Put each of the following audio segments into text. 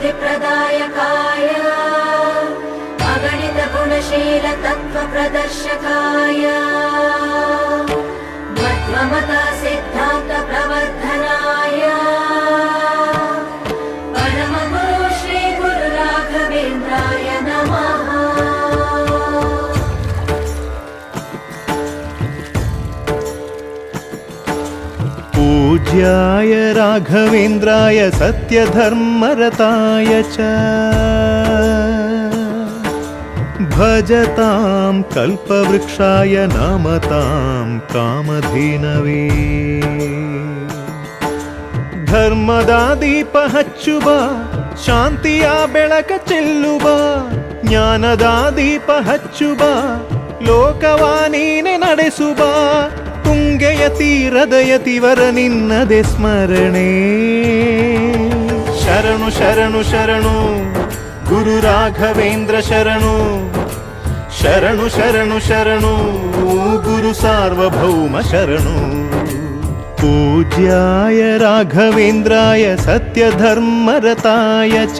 प्रदायकाय अगणितगुणशीलतत्त्वप्रदर्शकाय गुणशील पूज्याय राघवेन्द्राय सत्यधर्मरताय च भजतां कल्पवृक्षाय नमतां कामधेनवे ಧರ್ಮದ ದೀಪ ಹಚ್ಚುವ ಶಾಂತಿಯ ಬೆಳಕ ಚೆಲ್ಲುವ ಜ್ಞಾನದ ದೀಪ ಹಚ್ಚುವ ಲೋಕವ ನೀನೆ ನಡೆಸುವ ತುಂಗೆಯ ತೀರದ ಯತಿವರ ನಿನ್ನದೆ ಸ್ಮರಣೆ ಶರಣು ಶರಣು ಶರಣು ಗುರು ರಾಘವೇಂದ್ರ ಶರಣು ಶರಣು ಶರಣು ಶರಣು ಗುರು ಸಾರ್ವಭೌಮ ಶರಣು पूज्याय राघवेन्द्राय सत्यधर्मरताय च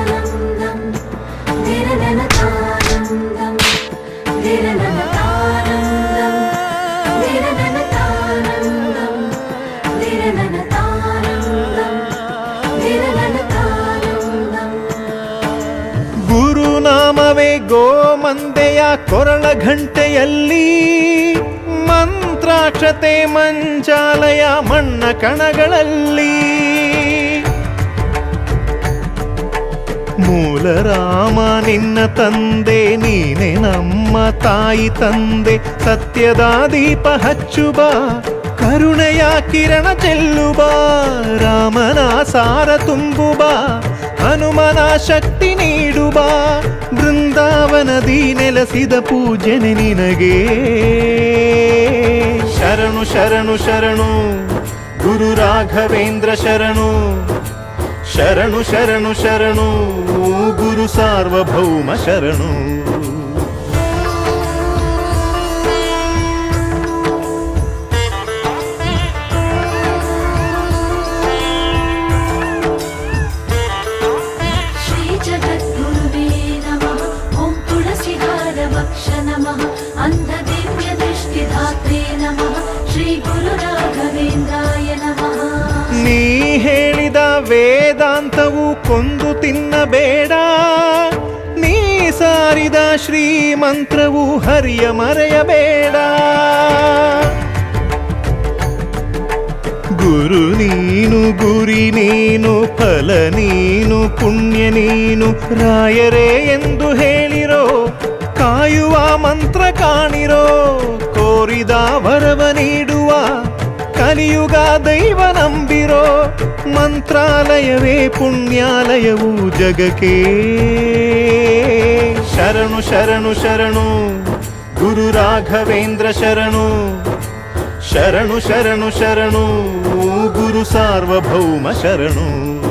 ಗುರುನಾಮವೇ ಗೋಮಂದೆಯ ಕೊರಳ ಘಂಟೆಯಲ್ಲಿ ಮಂತ್ರಾಕ್ಷತೆ ಮಂಚಾಲಯ ಮಣ್ಣ ಕಣಗಳಲ್ಲಿ. ಮೂಲ ರಾಮ ನಿನ್ನ ತಂದೆ, ನೀನೆ ನಮ್ಮ ತಾಯಿ ತಂದೆ, ಸತ್ಯದ ದೀಪ ಹಚ್ಚುಬ ಕರುಣೆಯ ಕಿರಣ ಚೆಲ್ಲುವ, ರಾಮನ ಸಾರ ತುಂಬುವ ಹನುಮನ ಶಕ್ತಿ ನೀಡುವ ಬೃಂದಾವನದಿ ನೆಲೆಸಿದ ಪೂಜನೆ ನಿನಗೆ. ಶರಣು ಶರಣು ಶರಣು, ಗುರು ರಾಘವೇಂದ್ರ ಶರಣು ಶರಣು ಶರಣು ಶರಣು ಗುರು ಸಾರ್ವಭೌಮ ಶರಣು. ನೀ ಹೇಳಿದ ವೇದಾಂತವು ಕೊಂದು ತಿನ್ನಬೇಡ. ನೀ ಸಾರಿದ ಶ್ರೀಮಂತ್ರವು ಹರಿಯ ಮರೆಯಬೇಡ. ಗುರು ನೀನು, ಗುರಿ ನೀನು, ಫಲ ನೀನು, ಪುಣ್ಯ ನೀನು, ರಾಯರೇ ಎಂದು ಹೇಳಿರೋ ಕಾಯುವ ಮಂತ್ರ ಕಾಣಿರೋ, ಕೋರಿದ ವರವ ನೀಡುವ, ಕಲಿಯುಗ ದೈವ ನಂಬಿರೋ ಮಂತ್ರಾಲಯವೇ ಪುಣ್ಯಾಲಯವು ಜಗಕ್ಕೆ. ಶರಣು ಶರಣು ಶರಣು, ಗುರು ರಾಘವೇಂದ್ರ ಶರಣು ಶರಣು ಶರಣು ಶರಣು, ಗುರು ಸಾರ್ವಭೌಮ ಶರಣು.